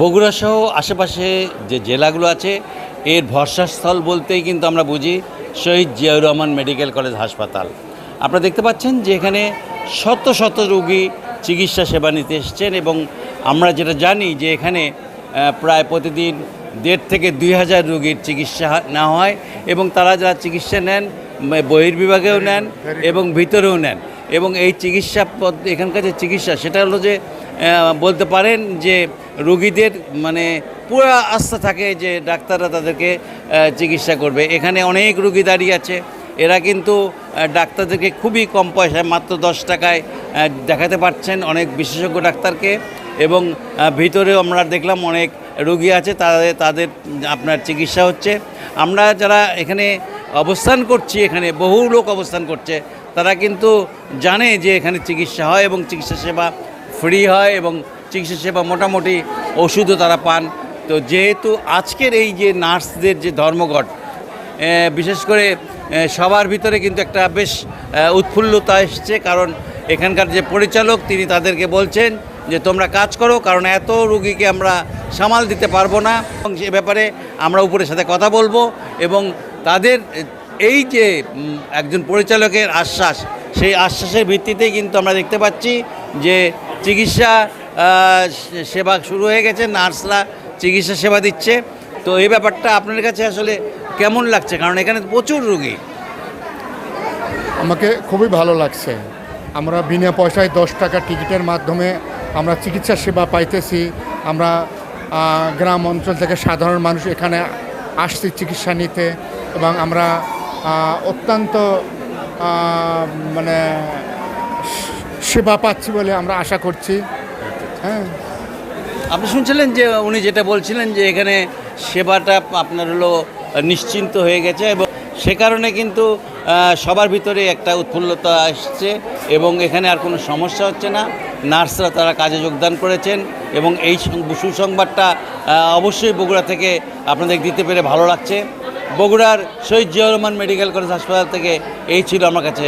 বগুড়া সহ আশেপাশে যে জেলাগুলো আছে, এর ভরসাস্থল বলতেই কিন্তু আমরা বুঝি শহীদ জিয়াউর রহমান মেডিকেল কলেজ হাসপাতাল। আপনারা দেখতে পাচ্ছেন যে এখানে শত শত রোগী চিকিৎসা সেবা নিতে এসছেন এবং আমরা যেটা জানি যে এখানে প্রায় প্রতিদিন দেড় থেকে দুই হাজার রোগীর চিকিৎসা নেওয়া হয় এবং তারা যারা চিকিৎসা নেন বহির্বিভাগেও নেন এবং ভিতরেও নেন। এবং এই চিকিৎসা পদ, এখানকার যে চিকিৎসা, সেটা হলো যে বলতে পারেন যে রোগীদের মানে পুরো আস্থা থাকে যে ডাক্তাররা তাদেরকে চিকিৎসা করবে। এখানে অনেক রুগী দাঁড়িয়ে আছে। এরা কিন্তু ডাক্তারদেরকে খুবই কম পয়সায় মাত্র দশ টাকায় দেখাতে পারছেন অনেক বিশেষজ্ঞ ডাক্তারকে এবং ভিতরেও আমরা দেখলাম অনেক রোগী আছে, তাদের তাদের আপনার চিকিৎসা হচ্ছে। আমরা যারা এখানে অবস্থান করছি, এখানে বহু লোক অবস্থান করছে, তারা কিন্তু জানে যে এখানে চিকিৎসা হয় এবং চিকিৎসা সেবা ফ্রি হয় এবং চিকিৎসা সেবা মোটামুটি ওষুধও তারা পান। তো যেহেতু আজকের এই যে নার্সদের যে ধর্মঘট বিশেষ করে সবার ভিতরে কিন্তু একটা বেশ উৎফুল্লতা এসছে কারণ এখানকার যে পরিচালক তিনি তাদেরকে বলছেন যে, তোমরা কাজ করো কারণ এত রুগীকে আমরা সামাল দিতে পারব না। এবং সে ব্যাপারে আমরা উপরের সাথে কথা বলব এবং তাদের, এই যে একজন পরিচালকের আশ্বাস, সেই আশ্বাসের ভিত্তিতেই কিন্তু আমরা দেখতে পাচ্ছি যে চিকিৎসা সেবা শুরু হয়ে গেছে, নার্সরা চিকিৎসা সেবা দিচ্ছে। তো এই ব্যাপারটা আপনার কাছে আসলে কেমন লাগছে? কারণ এখানে প্রচুর রুগী। আমাকে খুবই ভালো লাগছে। আমরা বিনা পয়সায় দশ টাকা টিকিটের মাধ্যমে আমরা চিকিৎসা সেবা পাইতেছি। আমরা গ্রাম অঞ্চল থেকে সাধারণ মানুষ এখানে আসছি চিকিৎসা নিতে এবং আমরা অত্যন্ত মানে সেবা পাচ্ছি বলে আমরা আশা করছি। হ্যাঁ। আপনি শুনছিলেন যে উনি যেটা বলছিলেন যে এখানে সেবাটা আপনার হলো নিশ্চিন্ত হয়ে গেছে এবং সে কারণে কিন্তু সবার ভিতরে একটা উৎফুল্লতা আসছে এবং এখানে আর কোনো সমস্যা হচ্ছে না। নার্সরা তারা কাজে যোগদান করেছেন এবং এই সুসংবাদটা অবশ্যই বগুড়া থেকে আপনাদের দিতে পেরে ভালো লাগছে। বগুড়ার শহীদ জিয়া রহমান মেডিকেল কলেজ হাসপাতাল থেকে এই ছিল আমার কাছে